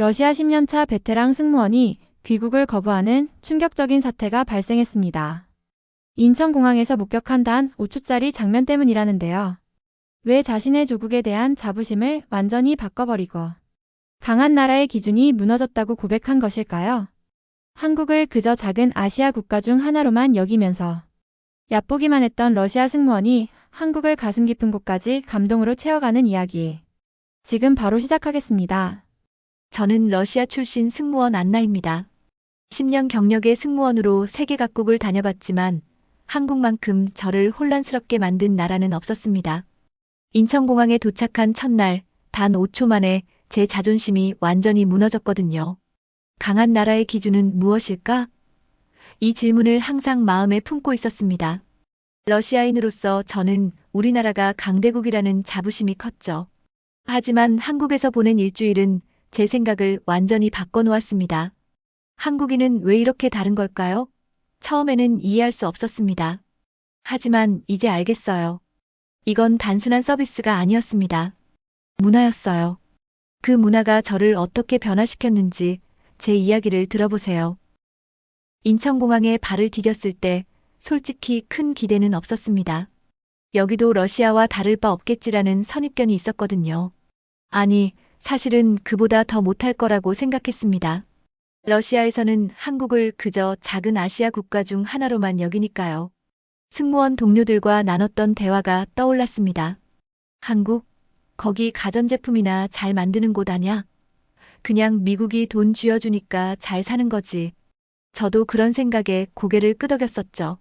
러시아 10년차 베테랑 승무원이 귀국을 거부하는 충격적인 사태가 발생했습니다. 인천공항에서 목격한 단 5초짜리 장면 때문이라는데요. 왜 자신의 조국에 대한 자부심을 완전히 바꿔버리고 강한 나라의 기준이 무너졌다고 고백한 것일까요? 한국을 그저 작은 아시아 국가 중 하나로만 여기면서 얕보기만 했던 러시아 승무원이 한국을 가슴 깊은 곳까지 감동으로 채워가는 이야기. 지금 바로 시작하겠습니다. 저는 러시아 출신 승무원 안나입니다. 10년 경력의 승무원으로 세계 각국을 다녀봤지만 한국만큼 저를 혼란스럽게 만든 나라는 없었습니다. 인천공항에 도착한 첫날 단 5초 만에 제 자존심이 완전히 무너졌거든요. 강한 나라의 기준은 무엇일까? 이 질문을 항상 마음에 품고 있었습니다. 러시아인으로서 저는 우리나라가 강대국이라는 자부심이 컸죠. 하지만 한국에서 보낸 일주일은 제 생각을 완전히 바꿔놓았습니다. 한국인은 왜 이렇게 다른 걸까요? 처음에는 이해할 수 없었습니다. 하지만 이제 알겠어요. 이건 단순한 서비스가 아니었습니다. 문화였어요. 그 문화가 저를 어떻게 변화시켰는지 제 이야기를 들어보세요. 인천공항에 발을 디뎠을 때 솔직히 큰 기대는 없었습니다. 여기도 러시아와 다를 바 없겠지라는 선입견이 있었거든요. 아니, 사실은 그보다 더 못할 거라고 생각했습니다. 러시아에서는 한국을 그저 작은 아시아 국가 중 하나로만 여기니까요. 승무원 동료들과 나눴던 대화가 떠올랐습니다. 한국? 거기 가전제품이나 잘 만드는 곳 아냐? 그냥 미국이 돈 쥐어주니까 잘 사는 거지. 저도 그런 생각에 고개를 끄덕였었죠.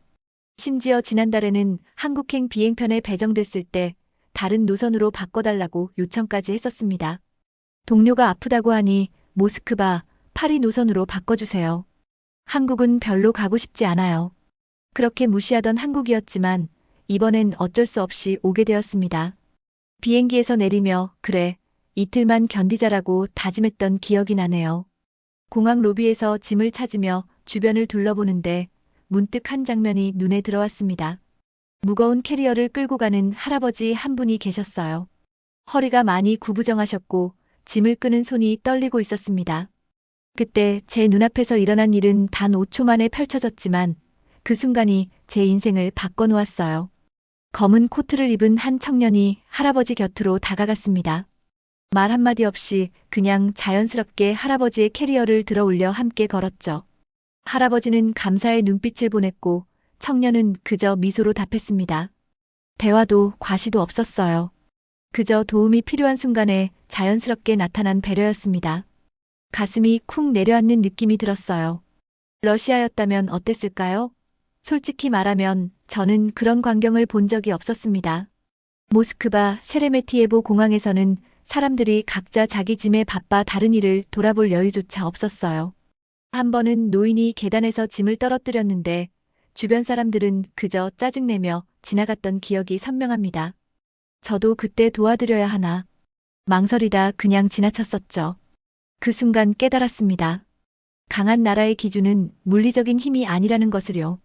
심지어 지난달에는 한국행 비행편에 배정됐을 때 다른 노선으로 바꿔달라고 요청까지 했었습니다. 동료가 아프다고 하니 모스크바, 파리 노선으로 바꿔주세요. 한국은 별로 가고 싶지 않아요. 그렇게 무시하던 한국이었지만 이번엔 어쩔 수 없이 오게 되었습니다. 비행기에서 내리며 그래, 이틀만 견디자라고 다짐했던 기억이 나네요. 공항 로비에서 짐을 찾으며 주변을 둘러보는데 문득 한 장면이 눈에 들어왔습니다. 무거운 캐리어를 끌고 가는 할아버지 한 분이 계셨어요. 허리가 많이 구부정하셨고 짐을 끄는 손이 떨리고 있었습니다. 그때 제 눈앞에서 일어난 일은 단 5초 만에 펼쳐졌지만 그 순간이 제 인생을 바꿔놓았어요. 검은 코트를 입은 한 청년이 할아버지 곁으로 다가갔습니다. 말 한마디 없이 그냥 자연스럽게 할아버지의 캐리어를 들어 올려 함께 걸었죠. 할아버지는 감사의 눈빛을 보냈고 청년은 그저 미소로 답했습니다. 대화도 과시도 없었어요. 그저 도움이 필요한 순간에 자연스럽게 나타난 배려였습니다. 가슴이 쿵 내려앉는 느낌이 들었어요. 러시아였다면 어땠을까요? 솔직히 말하면 저는 그런 광경을 본 적이 없었습니다. 모스크바 세레메티에보 공항에서는 사람들이 각자 자기 짐에 바빠 다른 일을 돌아볼 여유조차 없었어요. 한 번은 노인이 계단에서 짐을 떨어뜨렸는데 주변 사람들은 그저 짜증내며 지나갔던 기억이 선명합니다. 저도 그때 도와드려야 하나. 망설이다 그냥 지나쳤었죠. 그 순간 깨달았습니다. 강한 나라의 기준은 물리적인 힘이 아니라는 것을요.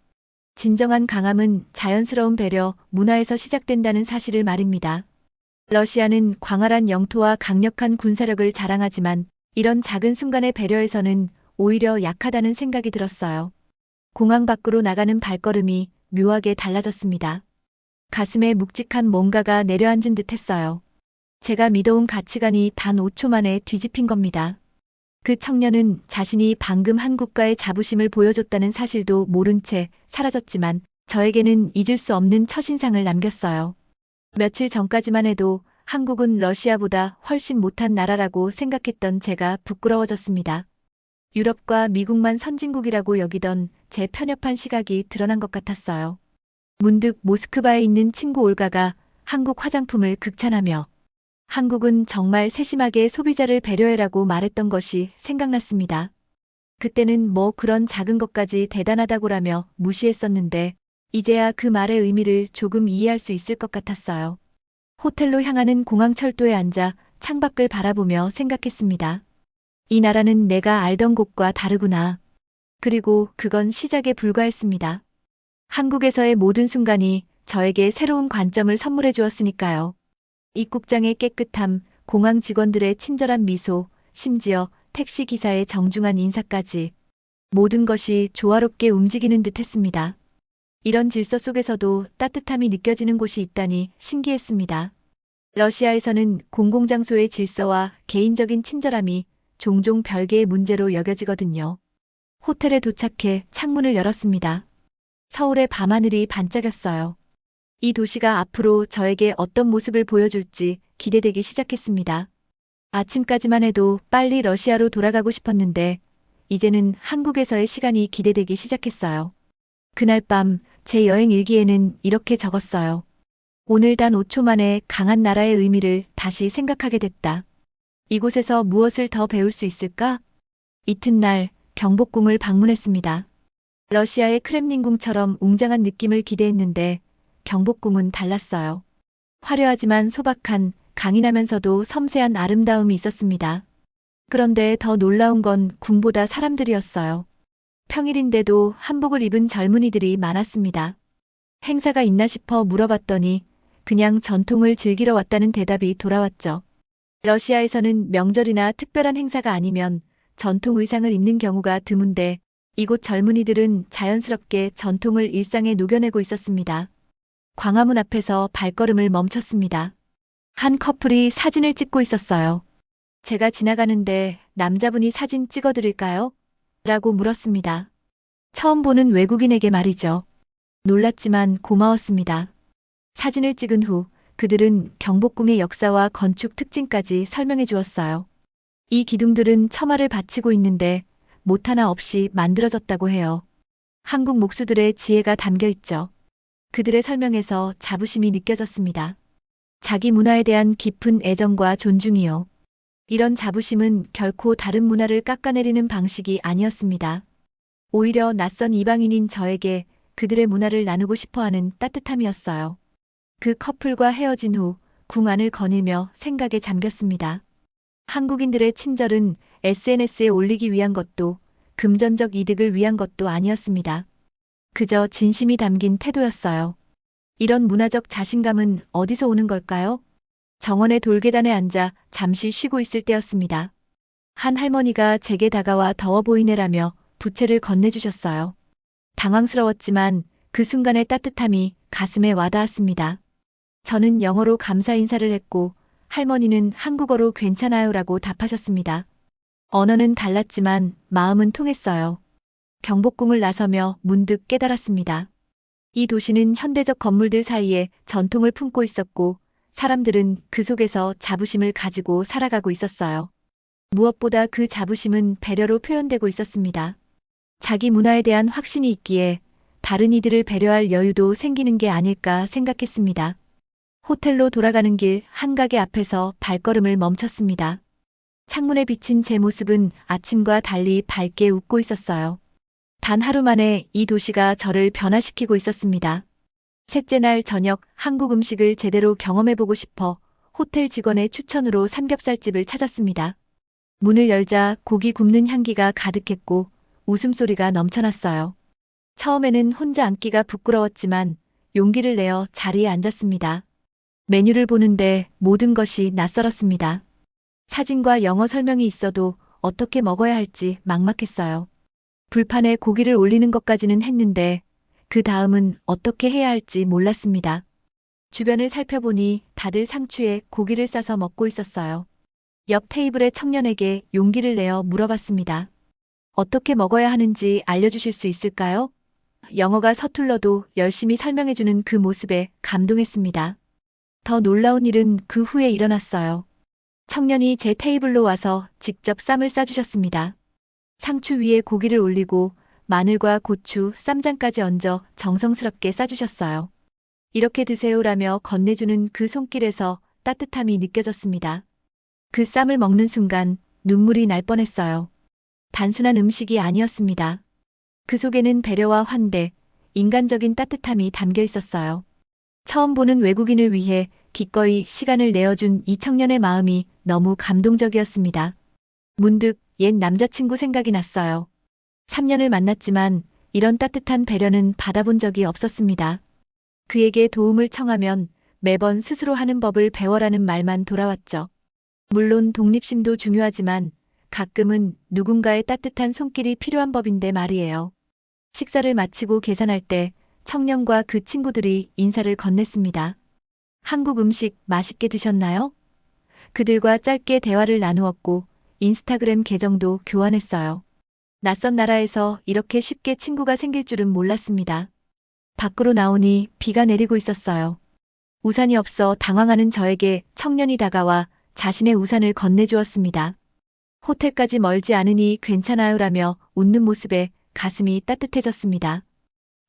진정한 강함은 자연스러운 배려, 문화에서 시작된다는 사실을 말입니다. 러시아는 광활한 영토와 강력한 군사력을 자랑하지만 이런 작은 순간의 배려에서는 오히려 약하다는 생각이 들었어요. 공항 밖으로 나가는 발걸음이 묘하게 달라졌습니다. 가슴에 묵직한 뭔가가 내려앉은 듯 했어요. 제가 믿어온 가치관이 단 5초 만에 뒤집힌 겁니다. 그 청년은 자신이 방금 한국과의 자부심을 보여줬다는 사실도 모른 채 사라졌지만 저에게는 잊을 수 없는 첫인상을 남겼어요. 며칠 전까지만 해도 한국은 러시아보다 훨씬 못한 나라라고 생각했던 제가 부끄러워졌습니다. 유럽과 미국만 선진국이라고 여기던 제 편협한 시각이 드러난 것 같았어요. 문득 모스크바에 있는 친구 올가가 한국 화장품을 극찬하며 한국은 정말 세심하게 소비자를 배려해라고 말했던 것이 생각났습니다. 그때는 뭐 그런 작은 것까지 대단하다고라며 무시했었는데 이제야 그 말의 의미를 조금 이해할 수 있을 것 같았어요. 호텔로 향하는 공항철도에 앉아 창밖을 바라보며 생각했습니다. 이 나라는 내가 알던 곳과 다르구나. 그리고 그건 시작에 불과했습니다. 한국에서의 모든 순간이 저에게 새로운 관점을 선물해 주었으니까요. 입국장의 깨끗함, 공항 직원들의 친절한 미소, 심지어 택시 기사의 정중한 인사까지 모든 것이 조화롭게 움직이는 듯 했습니다. 이런 질서 속에서도 따뜻함이 느껴지는 곳이 있다니 신기했습니다. 러시아에서는 공공장소의 질서와 개인적인 친절함이 종종 별개의 문제로 여겨지거든요. 호텔에 도착해 창문을 열었습니다. 서울의 밤하늘이 반짝였어요. 이 도시가 앞으로 저에게 어떤 모습을 보여줄지 기대되기 시작했습니다. 아침까지만 해도 빨리 러시아로 돌아가고 싶었는데, 이제는 한국에서의 시간이 기대되기 시작했어요. 그날 밤 제 여행 일기에는 이렇게 적었어요. 오늘 단 5초 만에 강한 나라의 의미를 다시 생각하게 됐다. 이곳에서 무엇을 더 배울 수 있을까? 이튿날 경복궁을 방문했습니다. 러시아의 크렘린궁처럼 웅장한 느낌을 기대했는데 경복궁은 달랐어요. 화려하지만 소박한 강인하면서도 섬세한 아름다움이 있었습니다. 그런데 더 놀라운 건 궁보다 사람들이었어요. 평일인데도 한복을 입은 젊은이들이 많았습니다. 행사가 있나 싶어 물어봤더니 그냥 전통을 즐기러 왔다는 대답이 돌아왔죠. 러시아에서는 명절이나 특별한 행사가 아니면 전통 의상을 입는 경우가 드문데 이곳 젊은이들은 자연스럽게 전통을 일상에 녹여내고 있었습니다. 광화문 앞에서 발걸음을 멈췄습니다. 한 커플이 사진을 찍고 있었어요. 제가 지나가는데 남자분이 사진 찍어드릴까요? 라고 물었습니다. 처음 보는 외국인에게 말이죠. 놀랐지만 고마웠습니다. 사진을 찍은 후 그들은 경복궁의 역사와 건축 특징까지 설명해 주었어요. 이 기둥들은 처마를 바치고 있는데 못 하나 없이 만들어졌다고 해요. 한국 목수들의 지혜가 담겨 있죠. 그들의 설명에서 자부심이 느껴졌습니다. 자기 문화에 대한 깊은 애정과 존중이요. 이런 자부심은 결코 다른 문화를 깎아내리는 방식이 아니었습니다. 오히려 낯선 이방인인 저에게 그들의 문화를 나누고 싶어 하는 따뜻함이었어요. 그 커플과 헤어진 후 궁 안을 거닐며 생각에 잠겼습니다. 한국인들의 친절은 SNS에 올리기 위한 것도 금전적 이득을 위한 것도 아니었습니다. 그저 진심이 담긴 태도였어요. 이런 문화적 자신감은 어디서 오는 걸까요? 정원의 돌계단에 앉아 잠시 쉬고 있을 때였습니다. 한 할머니가 제게 다가와 더워 보이네라며 부채를 건네주셨어요. 당황스러웠지만 그 순간의 따뜻함이 가슴에 와닿았습니다. 저는 영어로 감사 인사를 했고 할머니는 한국어로 괜찮아요라고 답하셨습니다. 언어는 달랐지만 마음은 통했어요. 경복궁을 나서며 문득 깨달았습니다. 이 도시는 현대적 건물들 사이에 전통을 품고 있었고 사람들은 그 속에서 자부심을 가지고 살아가고 있었어요. 무엇보다 그 자부심은 배려로 표현되고 있었습니다. 자기 문화에 대한 확신이 있기에 다른 이들을 배려할 여유도 생기는 게 아닐까 생각했습니다. 호텔로 돌아가는 길 한가게 앞에서 발걸음을 멈췄습니다. 창문에 비친 제 모습은 아침과 달리 밝게 웃고 있었어요. 단 하루 만에 이 도시가 저를 변화시키고 있었습니다. 셋째 날 저녁 한국 음식을 제대로 경험해보고 싶어 호텔 직원의 추천으로 삼겹살집을 찾았습니다. 문을 열자 고기 굽는 향기가 가득했고 웃음소리가 넘쳐났어요. 처음에는 혼자 앉기가 부끄러웠지만 용기를 내어 자리에 앉았습니다. 메뉴를 보는데 모든 것이 낯설었습니다. 사진과 영어 설명이 있어도 어떻게 먹어야 할지 막막했어요. 불판에 고기를 올리는 것까지는 했는데 그 다음은 어떻게 해야 할지 몰랐습니다. 주변을 살펴보니 다들 상추에 고기를 싸서 먹고 있었어요. 옆 테이블의 청년에게 용기를 내어 물어봤습니다. 어떻게 먹어야 하는지 알려주실 수 있을까요? 영어가 서툴러도 열심히 설명해주는 그 모습에 감동했습니다. 더 놀라운 일은 그 후에 일어났어요. 청년이 제 테이블로 와서 직접 쌈을 싸주셨습니다. 상추 위에 고기를 올리고 마늘과 고추, 쌈장까지 얹어 정성스럽게 싸주셨어요. 이렇게 드세요라며 건네주는 그 손길에서 따뜻함이 느껴졌습니다. 그 쌈을 먹는 순간 눈물이 날 뻔했어요. 단순한 음식이 아니었습니다. 그 속에는 배려와 환대, 인간적인 따뜻함이 담겨 있었어요. 처음 보는 외국인을 위해 기꺼이 시간을 내어준 이 청년의 마음이 너무 감동적이었습니다. 문득 옛 남자친구 생각이 났어요. 3년을 만났지만 이런 따뜻한 배려는 받아본 적이 없었습니다. 그에게 도움을 청하면 매번 스스로 하는 법을 배워라는 말만 돌아왔죠. 물론 독립심도 중요하지만 가끔은 누군가의 따뜻한 손길이 필요한 법인데 말이에요. 식사를 마치고 계산할 때 청년과 그 친구들이 인사를 건넸습니다. 한국 음식 맛있게 드셨나요? 그들과 짧게 대화를 나누었고 인스타그램 계정도 교환했어요. 낯선 나라에서 이렇게 쉽게 친구가 생길 줄은 몰랐습니다. 밖으로 나오니 비가 내리고 있었어요. 우산이 없어 당황하는 저에게 청년이 다가와 자신의 우산을 건네주었습니다. 호텔까지 멀지 않으니 괜찮아요라며 웃는 모습에 가슴이 따뜻해졌습니다.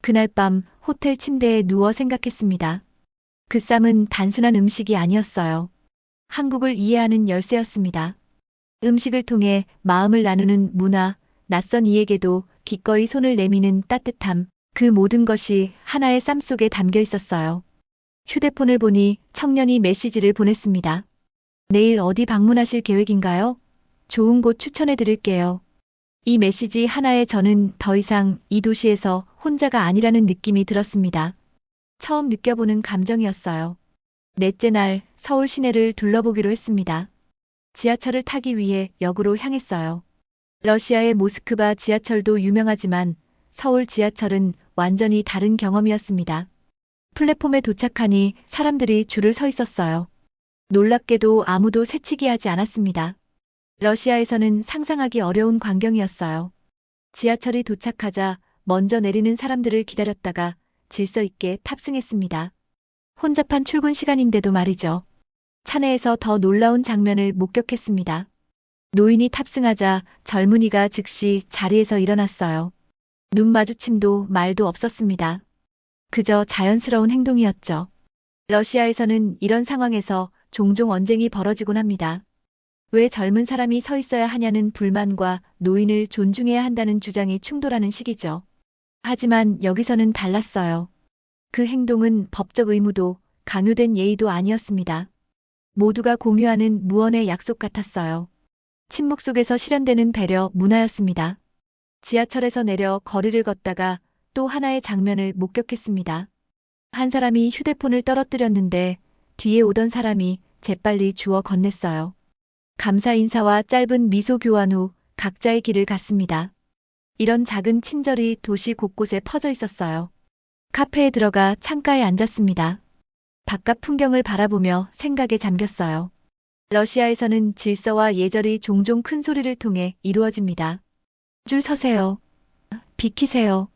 그날 밤 호텔 침대에 누워 생각했습니다. 그 쌈은 단순한 음식이 아니었어요. 한국을 이해하는 열쇠였습니다. 음식을 통해 마음을 나누는 문화, 낯선 이에게도 기꺼이 손을 내미는 따뜻함, 그 모든 것이 하나의 쌈 속에 담겨 있었어요. 휴대폰을 보니 청년이 메시지를 보냈습니다. 내일 어디 방문하실 계획인가요? 좋은 곳 추천해 드릴게요. 이 메시지 하나에 저는 더 이상 이 도시에서 혼자가 아니라는 느낌이 들었습니다. 처음 느껴보는 감정이었어요. 넷째 날 서울 시내를 둘러보기로 했습니다. 지하철을 타기 위해 역으로 향했어요. 러시아의 모스크바 지하철도 유명하지만 서울 지하철은 완전히 다른 경험이었습니다. 플랫폼에 도착하니 사람들이 줄을 서 있었어요. 놀랍게도 아무도 새치기 하지 않았습니다. 러시아에서는 상상하기 어려운 광경이었어요. 지하철이 도착하자 먼저 내리는 사람들을 기다렸다가 질서 있게 탑승했습니다. 혼잡한 출근 시간인데도 말이죠. 차 내에서 더 놀라운 장면을 목격했습니다. 노인이 탑승하자 젊은이가 즉시 자리에서 일어났어요. 눈 마주침도 말도 없었습니다. 그저 자연스러운 행동이었죠. 러시아에서는 이런 상황에서 종종 언쟁이 벌어지곤 합니다. 왜 젊은 사람이 서 있어야 하냐는 불만과 노인을 존중해야 한다는 주장이 충돌하는 시기죠. 하지만 여기서는 달랐어요. 그 행동은 법적 의무도 강요된 예의도 아니었습니다. 모두가 공유하는 무언의 약속 같았어요. 침묵 속에서 실현되는 배려 문화였습니다. 지하철에서 내려 거리를 걷다가 또 하나의 장면을 목격했습니다. 한 사람이 휴대폰을 떨어뜨렸는데 뒤에 오던 사람이 재빨리 주워 건넸어요. 감사 인사와 짧은 미소 교환 후 각자의 길을 갔습니다. 이런 작은 친절이 도시 곳곳에 퍼져 있었어요. 카페에 들어가 창가에 앉았습니다. 바깥 풍경을 바라보며 생각에 잠겼어요. 러시아에서는 질서와 예절이 종종 큰 소리를 통해 이루어집니다. 줄 서세요. 비키세요.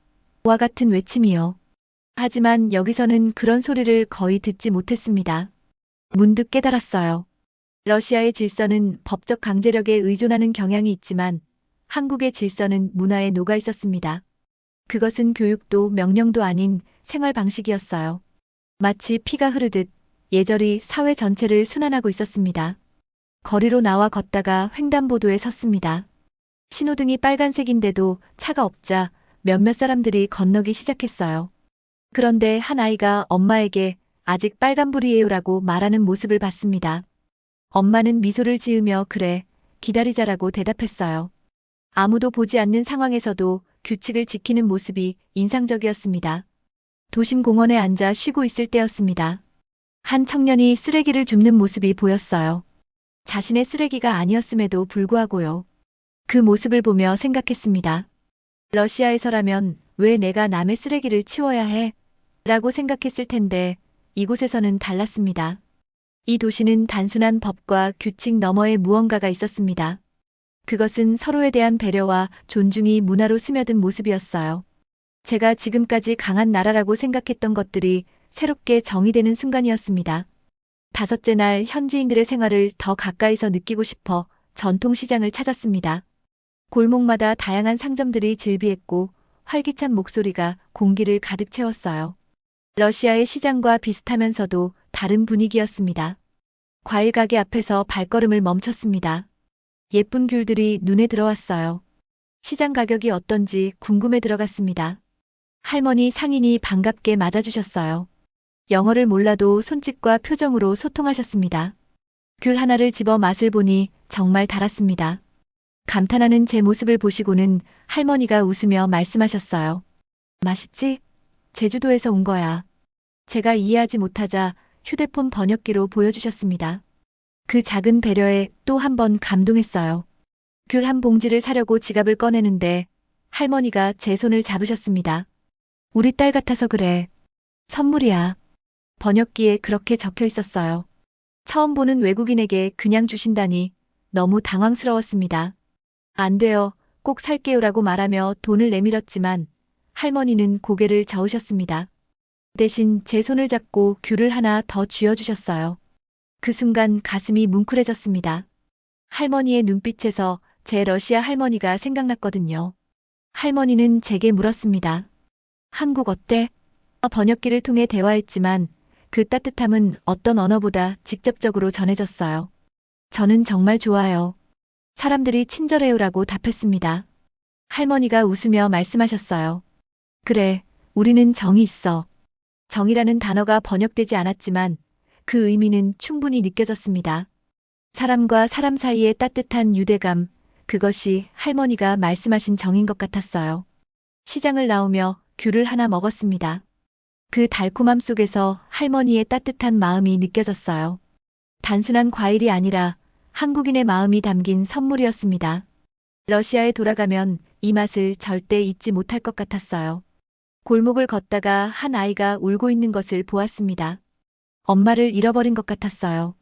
와 같은 외침이요. 하지만 여기서는 그런 소리를 거의 듣지 못했습니다. 문득 깨달았어요. 러시아의 질서는 법적 강제력에 의존하는 경향이 있지만 한국의 질서는 문화에 녹아 있었습니다. 그것은 교육도 명령도 아닌 생활 방식이었어요. 마치 피가 흐르듯 예절이 사회 전체를 순환하고 있었습니다. 거리로 나와 걷다가 횡단보도에 섰습니다. 신호등이 빨간색인데도 차가 없자 몇몇 사람들이 건너기 시작했어요. 그런데 한 아이가 엄마에게 아직 빨간불이에요라고 말하는 모습을 봤습니다. 엄마는 미소를 지으며 그래, 기다리자라고 대답했어요. 아무도 보지 않는 상황에서도 규칙을 지키는 모습이 인상적이었습니다. 도심 공원에 앉아 쉬고 있을 때였습니다. 한 청년이 쓰레기를 줍는 모습이 보였어요. 자신의 쓰레기가 아니었음에도 불구하고요. 그 모습을 보며 생각했습니다. 러시아에서라면 왜 내가 남의 쓰레기를 치워야 해? 라고 생각했을 텐데 이곳에서는 달랐습니다. 이 도시는 단순한 법과 규칙 너머에 무언가가 있었습니다. 그것은 서로에 대한 배려와 존중이 문화로 스며든 모습이었어요. 제가 지금까지 강한 나라라고 생각했던 것들이 새롭게 정의되는 순간이었습니다. 다섯째 날 현지인들의 생활을 더 가까이서 느끼고 싶어 전통시장을 찾았습니다. 골목마다 다양한 상점들이 즐비했고 활기찬 목소리가 공기를 가득 채웠어요. 러시아의 시장과 비슷하면서도 다른 분위기였습니다. 과일 가게 앞에서 발걸음을 멈췄습니다. 예쁜 귤들이 눈에 들어왔어요. 시장 가격이 어떤지 궁금해 들어갔습니다. 할머니 상인이 반갑게 맞아주셨어요. 영어를 몰라도 손짓과 표정으로 소통하셨습니다. 귤 하나를 집어 맛을 보니 정말 달았습니다. 감탄하는 제 모습을 보시고는 할머니가 웃으며 말씀하셨어요. 맛있지? 제주도에서 온 거야. 제가 이해하지 못하자 휴대폰 번역기로 보여주셨습니다. 그 작은 배려에 또 한 번 감동했어요. 귤 한 봉지를 사려고 지갑을 꺼내는데 할머니가 제 손을 잡으셨습니다. 우리 딸 같아서 그래. 선물이야. 번역기에 그렇게 적혀 있었어요. 처음 보는 외국인에게 그냥 주신다니 너무 당황스러웠습니다. 안 돼요. 꼭 살게요라고 말하며 돈을 내밀었지만 할머니는 고개를 저으셨습니다. 대신 제 손을 잡고 귤을 하나 더 쥐어주셨어요. 그 순간 가슴이 뭉클해졌습니다. 할머니의 눈빛에서 제 러시아 할머니가 생각났거든요. 할머니는 제게 물었습니다. 한국 어때? 번역기를 통해 대화했지만 그 따뜻함은 어떤 언어보다 직접적으로 전해졌어요. 저는 정말 좋아요. 사람들이 친절해요라고 답했습니다. 할머니가 웃으며 말씀하셨어요. 그래, 우리는 정이 있어. 정이라는 단어가 번역되지 않았지만 그 의미는 충분히 느껴졌습니다. 사람과 사람 사이의 따뜻한 유대감, 그것이 할머니가 말씀하신 정인 것 같았어요. 시장을 나오며 귤을 하나 먹었습니다. 그 달콤함 속에서 할머니의 따뜻한 마음이 느껴졌어요. 단순한 과일이 아니라 한국인의 마음이 담긴 선물이었습니다. 러시아에 돌아가면 이 맛을 절대 잊지 못할 것 같았어요. 골목을 걷다가 한 아이가 울고 있는 것을 보았습니다. 엄마를 잃어버린 것 같았어요.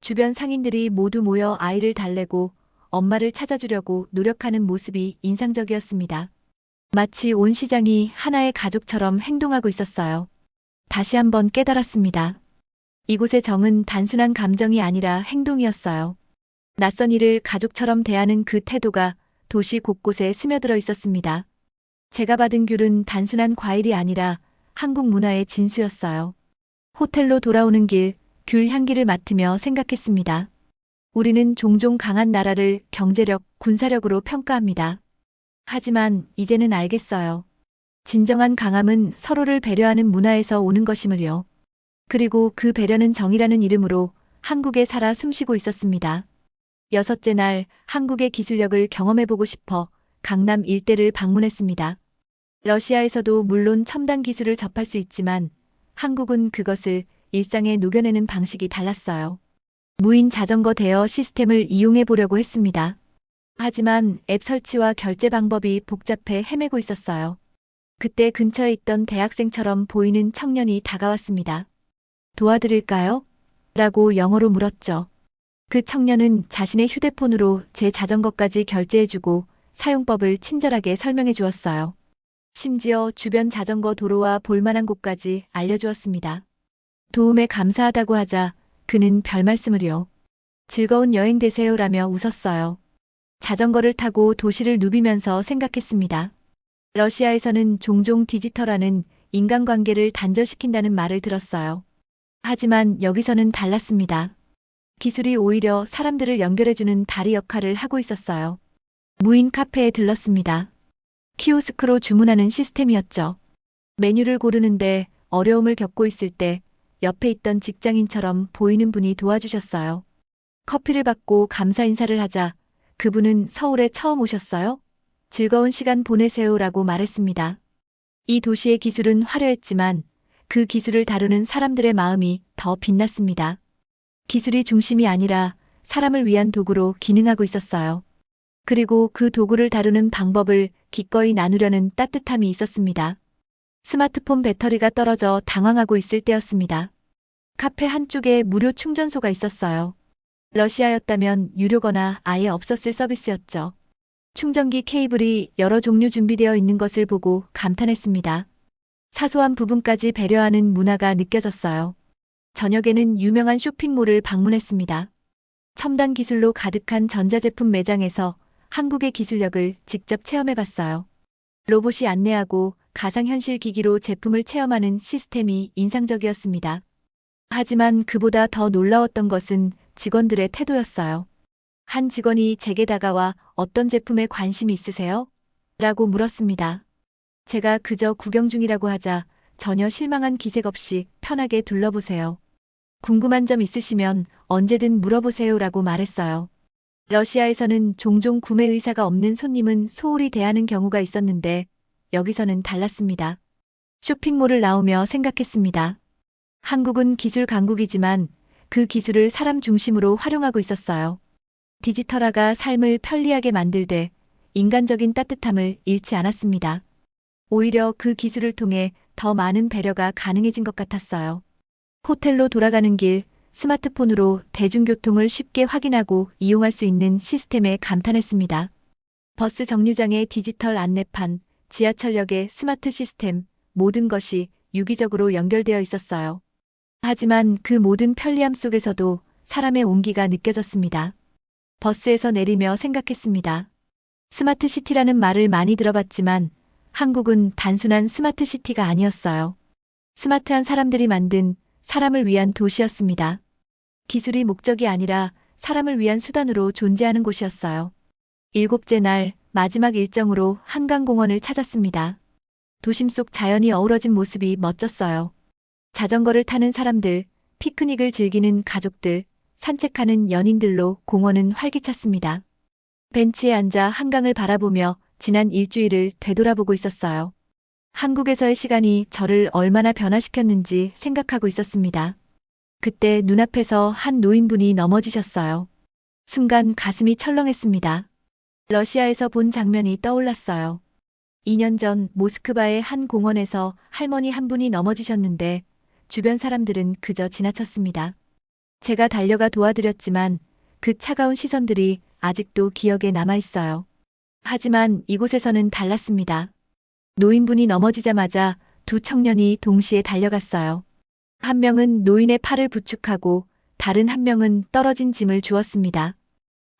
주변 상인들이 모두 모여 아이를 달래고 엄마를 찾아주려고 노력하는 모습이 인상적이었습니다. 마치 온 시장이 하나의 가족처럼 행동하고 있었어요. 다시 한번 깨달았습니다. 이곳의 정은 단순한 감정이 아니라 행동이었어요. 낯선 이를 가족처럼 대하는 그 태도가 도시 곳곳에 스며들어 있었습니다. 제가 받은 귤은 단순한 과일이 아니라 한국 문화의 진수였어요. 호텔로 돌아오는 길, 귤 향기를 맡으며 생각했습니다. 우리는 종종 강한 나라를 경제력, 군사력으로 평가합니다. 하지만 이제는 알겠어요. 진정한 강함은 서로를 배려하는 문화에서 오는 것임을요. 그리고 그 배려는 정이라는 이름으로 한국에 살아 숨쉬고 있었습니다. 여섯째 날 한국의 기술력을 경험해보고 싶어 강남 일대를 방문했습니다. 러시아에서도 물론 첨단 기술을 접할 수 있지만 한국은 그것을 일상에 녹여내는 방식이 달랐어요. 무인 자전거 대여 시스템을 이용해 보려고 했습니다. 하지만 앱 설치와 결제 방법이 복잡해 헤매고 있었어요. 그때 근처에 있던 대학생처럼 보이는 청년이 다가왔습니다. 도와드릴까요? 라고 영어로 물었죠. 그 청년은 자신의 휴대폰으로 제 자전거까지 결제해주고 사용법을 친절하게 설명해 주었어요. 심지어 주변 자전거 도로와 볼만한 곳까지 알려주었습니다. 도움에 감사하다고 하자 그는 별 말씀을요. 즐거운 여행 되세요라며 웃었어요. 자전거를 타고 도시를 누비면서 생각했습니다. 러시아에서는 종종 디지털화는 인간관계를 단절시킨다는 말을 들었어요. 하지만 여기서는 달랐습니다. 기술이 오히려 사람들을 연결해주는 다리 역할을 하고 있었어요. 무인 카페에 들렀습니다. 키오스크로 주문하는 시스템이었죠. 메뉴를 고르는데 어려움을 겪고 있을 때 옆에 있던 직장인처럼 보이는 분이 도와주셨어요. 커피를 받고 감사 인사를 하자 그분은 서울에 처음 오셨어요? 즐거운 시간 보내세요라고 말했습니다. 이 도시의 기술은 화려했지만 그 기술을 다루는 사람들의 마음이 더 빛났습니다. 기술이 중심이 아니라 사람을 위한 도구로 기능하고 있었어요. 그리고 그 도구를 다루는 방법을 기꺼이 나누려는 따뜻함이 있었습니다. 스마트폰 배터리가 떨어져 당황하고 있을 때였습니다. 카페 한쪽에 무료 충전소가 있었어요. 러시아였다면 유료거나 아예 없었을 서비스였죠. 충전기 케이블이 여러 종류 준비되어 있는 것을 보고 감탄했습니다. 사소한 부분까지 배려하는 문화가 느껴졌어요. 저녁에는 유명한 쇼핑몰을 방문했습니다. 첨단 기술로 가득한 전자제품 매장에서 한국의 기술력을 직접 체험해봤어요. 로봇이 안내하고 가상현실 기기로 제품을 체험하는 시스템이 인상적이었습니다. 하지만 그보다 더 놀라웠던 것은 직원들의 태도였어요. 한 직원이 제게 다가와 어떤 제품에 관심이 있으세요? 라고 물었습니다. 제가 그저 구경 중이라고 하자 전혀 실망한 기색 없이 편하게 둘러보세요. 궁금한 점 있으시면 언제든 물어보세요 라고 말했어요. 러시아에서는 종종 구매 의사가 없는 손님은 소홀히 대하는 경우가 있었는데 여기서는 달랐습니다. 쇼핑몰을 나오며 생각했습니다. 한국은 기술 강국이지만 그 기술을 사람 중심으로 활용하고 있었어요. 디지털화가 삶을 편리하게 만들되 인간적인 따뜻함을 잃지 않았습니다. 오히려 그 기술을 통해 더 많은 배려가 가능해진 것 같았어요. 호텔로 돌아가는 길, 스마트폰으로 대중교통을 쉽게 확인하고 이용할 수 있는 시스템에 감탄했습니다. 버스 정류장의 디지털 안내판, 지하철역의 스마트 시스템, 모든 것이 유기적으로 연결되어 있었어요. 하지만 그 모든 편리함 속에서도 사람의 온기가 느껴졌습니다. 버스에서 내리며 생각했습니다. 스마트 시티라는 말을 많이 들어봤지만 한국은 단순한 스마트 시티가 아니었어요. 스마트한 사람들이 만든 사람을 위한 도시였습니다. 기술이 목적이 아니라 사람을 위한 수단으로 존재하는 곳이었어요. 일곱째 날 마지막 일정으로 한강공원을 찾았습니다. 도심 속 자연이 어우러진 모습이 멋졌어요. 자전거를 타는 사람들, 피크닉을 즐기는 가족들, 산책하는 연인들로 공원은 활기찼습니다. 벤치에 앉아 한강을 바라보며 지난 일주일을 되돌아보고 있었어요. 한국에서의 시간이 저를 얼마나 변화시켰는지 생각하고 있었습니다. 그때 눈앞에서 한 노인분이 넘어지셨어요. 순간 가슴이 철렁했습니다. 러시아에서 본 장면이 떠올랐어요. 2년 전 모스크바의 한 공원에서 할머니 한 분이 넘어지셨는데 주변 사람들은 그저 지나쳤습니다. 제가 달려가 도와드렸지만 그 차가운 시선들이 아직도 기억에 남아 있어요. 하지만 이곳에서는 달랐습니다. 노인분이 넘어지자마자 두 청년이 동시에 달려갔어요. 한 명은 노인의 팔을 부축하고 다른 한 명은 떨어진 짐을 주었습니다.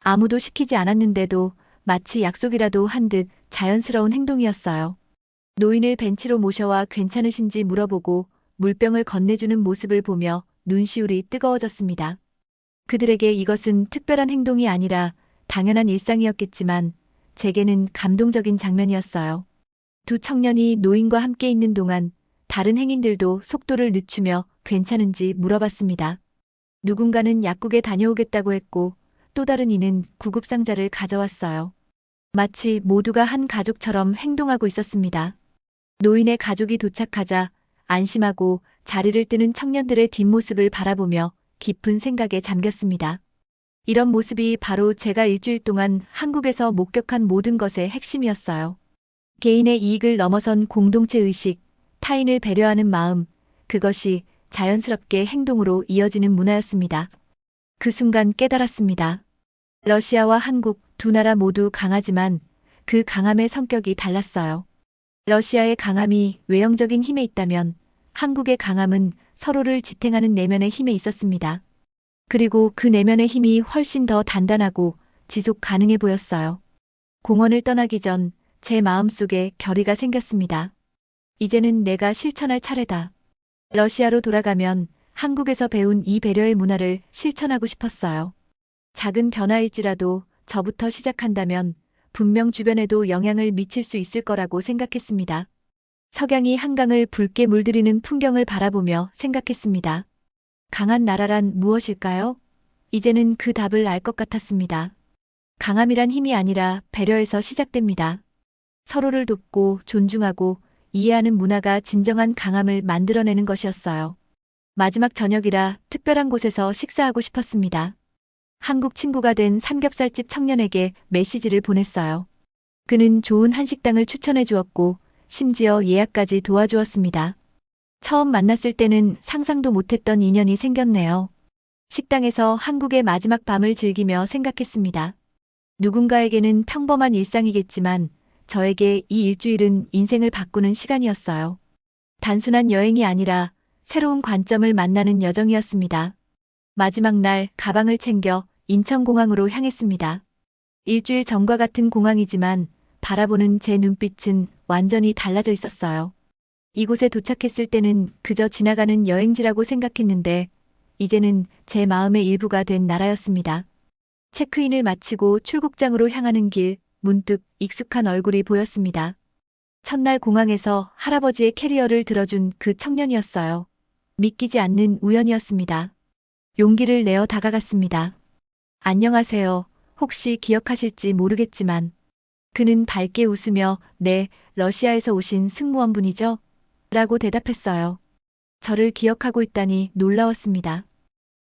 아무도 시키지 않았는데도 마치 약속이라도 한 듯 자연스러운 행동이었어요. 노인을 벤치로 모셔와 괜찮으신지 물어보고 물병을 건네주는 모습을 보며 눈시울이 뜨거워졌습니다. 그들에게 이것은 특별한 행동이 아니라 당연한 일상이었겠지만 제게는 감동적인 장면이었어요. 두 청년이 노인과 함께 있는 동안 다른 행인들도 속도를 늦추며 괜찮은지 물어봤습니다. 누군가는 약국에 다녀오겠다고 했고 또 다른 이는 구급상자를 가져왔어요. 마치 모두가 한 가족처럼 행동하고 있었습니다. 노인의 가족이 도착하자 안심하고 자리를 뜨는 청년들의 뒷모습을 바라보며 깊은 생각에 잠겼습니다. 이런 모습이 바로 제가 일주일 동안 한국에서 목격한 모든 것의 핵심이었어요. 개인의 이익을 넘어선 공동체 의식, 타인을 배려하는 마음, 그것이 자연스럽게 행동으로 이어지는 문화였습니다. 그 순간 깨달았습니다. 러시아와 한국 두 나라 모두 강하지만 그 강함의 성격이 달랐어요. 러시아의 강함이 외형적인 힘에 있다면 한국의 강함은 서로를 지탱하는 내면의 힘에 있었습니다. 그리고 그 내면의 힘이 훨씬 더 단단하고 지속 가능해 보였어요. 공원을 떠나기 전 제 마음속에 결의가 생겼습니다. 이제는 내가 실천할 차례다. 러시아로 돌아가면 한국에서 배운 이 배려의 문화를 실천하고 싶었어요. 작은 변화일지라도 저부터 시작한다면 분명 주변에도 영향을 미칠 수 있을 거라고 생각했습니다. 석양이 한강을 붉게 물들이는 풍경을 바라보며 생각했습니다. 강한 나라란 무엇일까요? 이제는 그 답을 알 것 같았습니다. 강함이란 힘이 아니라 배려에서 시작됩니다. 서로를 돕고 존중하고 이해하는 문화가 진정한 강함을 만들어내는 것이었어요. 마지막 저녁이라 특별한 곳에서 식사하고 싶었습니다. 한국 친구가 된 삼겹살집 청년에게 메시지를 보냈어요. 그는 좋은 한식당을 추천해 주었고 심지어 예약까지 도와주었습니다. 처음 만났을 때는 상상도 못했던 인연이 생겼네요. 식당에서 한국의 마지막 밤을 즐기며 생각했습니다. 누군가에게는 평범한 일상이겠지만 저에게 이 일주일은 인생을 바꾸는 시간이었어요. 단순한 여행이 아니라 새로운 관점을 만나는 여정이었습니다. 마지막 날 가방을 챙겨 인천공항으로 향했습니다. 일주일 전과 같은 공항이지만 바라보는 제 눈빛은 완전히 달라져 있었어요. 이곳에 도착했을 때는 그저 지나가는 여행지라고 생각했는데 이제는 제 마음의 일부가 된 나라였습니다. 체크인을 마치고 출국장으로 향하는 길 문득 익숙한 얼굴이 보였습니다. 첫날 공항에서 할아버지의 캐리어를 들어준 그 청년이었어요. 믿기지 않는 우연이었습니다. 용기를 내어 다가갔습니다. 안녕하세요. 혹시 기억하실지 모르겠지만 그는 밝게 웃으며 네, 러시아에서 오신 승무원분이죠? 라고 대답했어요. 저를 기억하고 있다니 놀라웠습니다.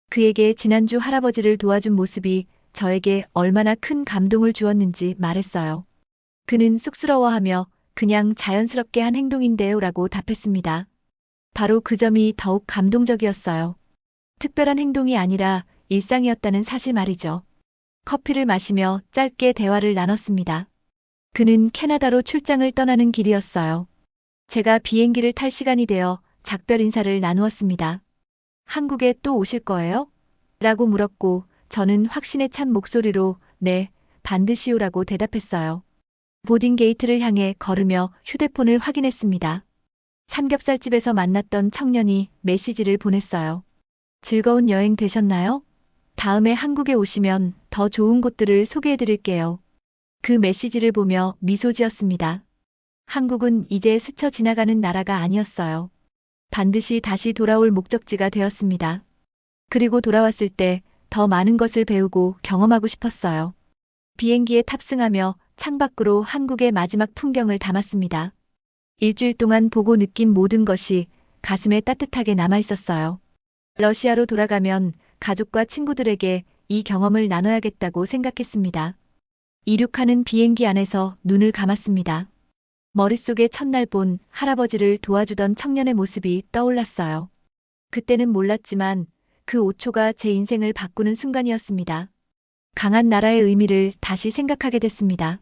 그에게 지난주 할아버지를 도와준 모습이 저에게 얼마나 큰 감동을 주었는지 말했어요. 그는 쑥스러워하며 그냥 자연스럽게 한 행동인데요 라고 답했습니다. 바로 그 점이 더욱 감동적이었어요. 특별한 행동이 아니라 일상이었다는 사실 말이죠. 커피를 마시며 짧게 대화를 나눴습니다. 그는 캐나다로 출장을 떠나는 길이었어요. 제가 비행기를 탈 시간이 되어 작별 인사를 나누었습니다. 한국에 또 오실 거예요? 라고 물었고 저는 확신에 찬 목소리로 네, 반드시오라고 대답했어요. 보딩 게이트를 향해 걸으며 휴대폰을 확인했습니다. 삼겹살집에서 만났던 청년이 메시지를 보냈어요. 즐거운 여행 되셨나요? 다음에 한국에 오시면 더 좋은 곳들을 소개해 드릴게요. 그 메시지를 보며 미소 지었습니다. 한국은 이제 스쳐 지나가는 나라가 아니었어요. 반드시 다시 돌아올 목적지가 되었습니다. 그리고 돌아왔을 때 더 많은 것을 배우고 경험하고 싶었어요. 비행기에 탑승하며 창밖으로 한국의 마지막 풍경을 담았습니다. 일주일 동안 보고 느낀 모든 것이 가슴에 따뜻하게 남아 있었어요. 러시아로 돌아가면 가족과 친구들에게 이 경험을 나눠야겠다고 생각했습니다. 이륙하는 비행기 안에서 눈을 감았습니다. 머릿속에 첫날 본 할아버지를 도와주던 청년의 모습이 떠올랐어요. 그때는 몰랐지만 그 5초가 제 인생을 바꾸는 순간이었습니다. 강한 나라의 의미를 다시 생각하게 됐습니다.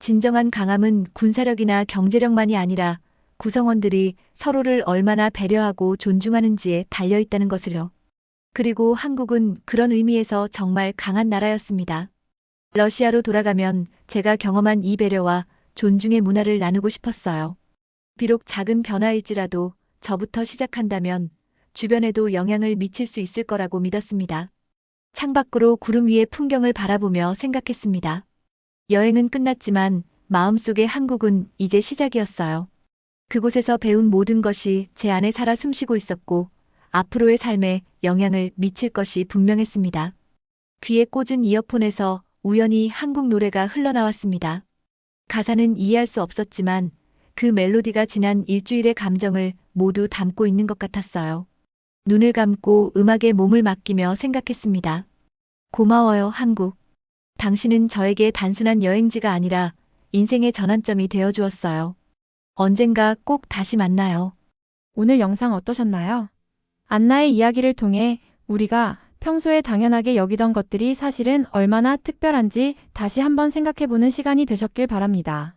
진정한 강함은 군사력이나 경제력만이 아니라 구성원들이 서로를 얼마나 배려하고 존중하는지에 달려 있다는 것을요. 그리고 한국은 그런 의미에서 정말 강한 나라였습니다. 러시아로 돌아가면 제가 경험한 이 배려와 존중의 문화를 나누고 싶었어요. 비록 작은 변화일지라도 저부터 시작한다면 주변에도 영향을 미칠 수 있을 거라고 믿었습니다. 창밖으로 구름 위의 풍경을 바라보며 생각했습니다. 여행은 끝났지만 마음속의 한국은 이제 시작이었어요. 그곳에서 배운 모든 것이 제 안에 살아 숨쉬고 있었고 앞으로의 삶에 영향을 미칠 것이 분명했습니다. 귀에 꽂은 이어폰에서 우연히 한국 노래가 흘러나왔습니다. 가사는 이해할 수 없었지만 그 멜로디가 지난 일주일의 감정을 모두 담고 있는 것 같았어요. 눈을 감고 음악에 몸을 맡기며 생각했습니다. 고마워요, 한국. 당신은 저에게 단순한 여행지가 아니라 인생의 전환점이 되어 주었어요. 언젠가 꼭 다시 만나요. 오늘 영상 어떠셨나요? 안나의 이야기를 통해 우리가 평소에 당연하게 여기던 것들이 사실은 얼마나 특별한지 다시 한번 생각해보는 시간이 되셨길 바랍니다.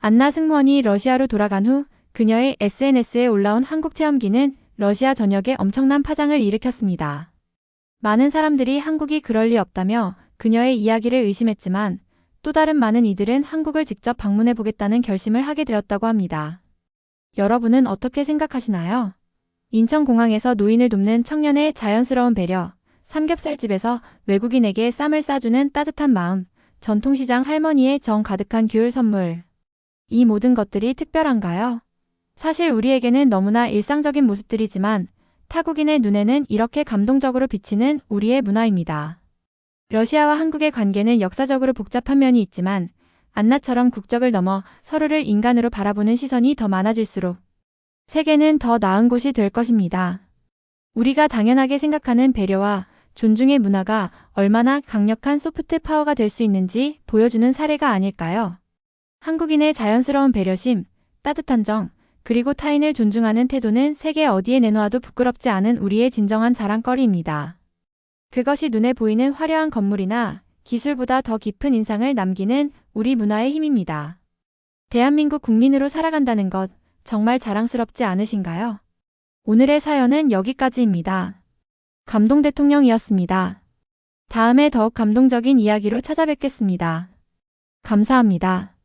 안나 승무원이 러시아로 돌아간 후 그녀의 SNS에 올라온 한국 체험기는 러시아 전역에 엄청난 파장을 일으켰습니다. 많은 사람들이 한국이 그럴 리 없다며 그녀의 이야기를 의심했지만 또 다른 많은 이들은 한국을 직접 방문해 보겠다는 결심을 하게 되었다고 합니다. 여러분은 어떻게 생각하시나요? 인천공항에서 노인을 돕는 청년의 자연스러운 배려, 삼겹살집에서 외국인에게 쌈을 싸주는 따뜻한 마음, 전통시장 할머니의 정 가득한 귤 선물. 이 모든 것들이 특별한가요? 사실 우리에게는 너무나 일상적인 모습들이지만 타국인의 눈에는 이렇게 감동적으로 비치는 우리의 문화입니다. 러시아와 한국의 관계는 역사적으로 복잡한 면이 있지만 안나처럼 국적을 넘어 서로를 인간으로 바라보는 시선이 더 많아질수록 세계는 더 나은 곳이 될 것입니다. 우리가 당연하게 생각하는 배려와 존중의 문화가 얼마나 강력한 소프트 파워가 될 수 있는지 보여주는 사례가 아닐까요? 한국인의 자연스러운 배려심, 따뜻한 정, 그리고 타인을 존중하는 태도는 세계 어디에 내놓아도 부끄럽지 않은 우리의 진정한 자랑거리입니다. 그것이 눈에 보이는 화려한 건물이나 기술보다 더 깊은 인상을 남기는 우리 문화의 힘입니다. 대한민국 국민으로 살아간다는 것 정말 자랑스럽지 않으신가요? 오늘의 사연은 여기까지입니다. 감동 대통령이었습니다. 다음에 더욱 감동적인 이야기로 찾아뵙겠습니다. 감사합니다.